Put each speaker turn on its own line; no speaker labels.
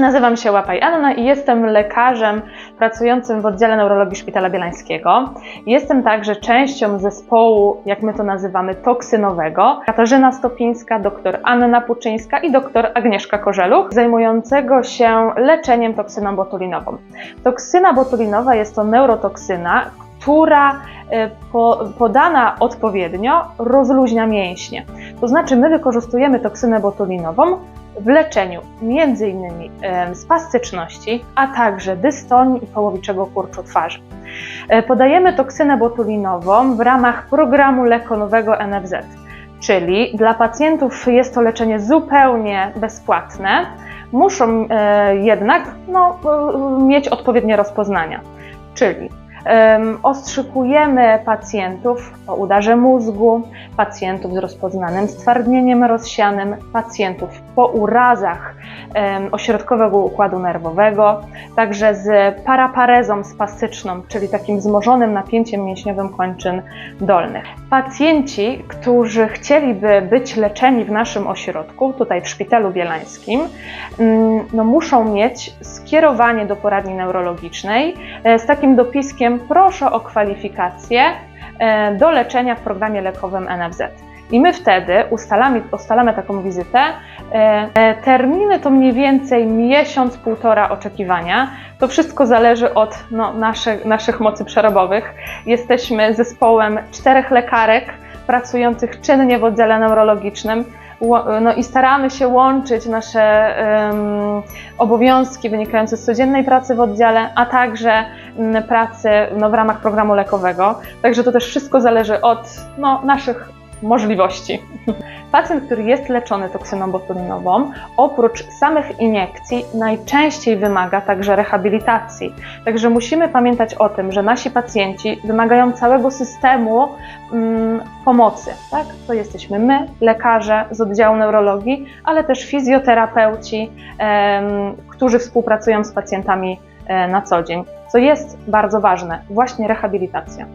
Nazywam się Łapaj Anna i jestem lekarzem pracującym w oddziale neurologii Szpitala Bielańskiego. Jestem także częścią zespołu, jak my to nazywamy, toksynowego. Katarzyna Stopińska, dr Anna Puczyńska i dr Agnieszka Korzeluch, zajmującego się leczeniem toksyną botulinową. Toksyna botulinowa jest to neurotoksyna, która e, po, podana odpowiednio rozluźnia mięśnie. To znaczy my wykorzystujemy toksynę botulinową w leczeniu m.in. spastyczności, a także dystonii i połowiczego kurczu twarzy. E, Podajemy toksynę botulinową w ramach programu lekonowego NFZ, czyli dla pacjentów jest to leczenie zupełnie bezpłatne, muszą e, jednak no, e, mieć odpowiednie rozpoznania, czyli ostrzykujemy pacjentów po udarze mózgu, pacjentów z rozpoznanym stwardnieniem rozsianym, pacjentów po urazach ośrodkowego układu nerwowego, także z paraparezą spastyczną, czyli takim wzmożonym napięciem mięśniowym kończyn dolnych. Pacjenci, którzy chcieliby być leczeni w naszym ośrodku, tutaj w Szpitalu Bielańskim, mm, no, muszą mieć skierowanie do poradni neurologicznej e, z takim dopiskiem proszę o kwalifikację e, do leczenia w programie lekowym NFZ. I my wtedy ustalamy, ustalamy taką wizytę. E, e, Terminy to mniej więcej miesiąc, półtora oczekiwania. To wszystko zależy od no, nasze, naszych mocy przerobowych. Jesteśmy zespołem czterech lekarek pracujących czynnie w oddziale neurologicznym. No i staramy się łączyć nasze em, obowiązki wynikające z codziennej pracy w oddziale, a także pracy no, w ramach programu lekowego. Także to też wszystko zależy od no, naszych możliwości. Pacjent, który jest leczony toksyną botulinową, oprócz samych iniekcji, najczęściej wymaga także rehabilitacji. Także musimy pamiętać o tym, że nasi pacjenci wymagają całego systemu mm, pomocy. Tak? To jesteśmy my, lekarze z oddziału neurologii, ale też fizjoterapeuci, em, którzy współpracują z pacjentami e, na co dzień, co jest bardzo ważne, właśnie rehabilitacja.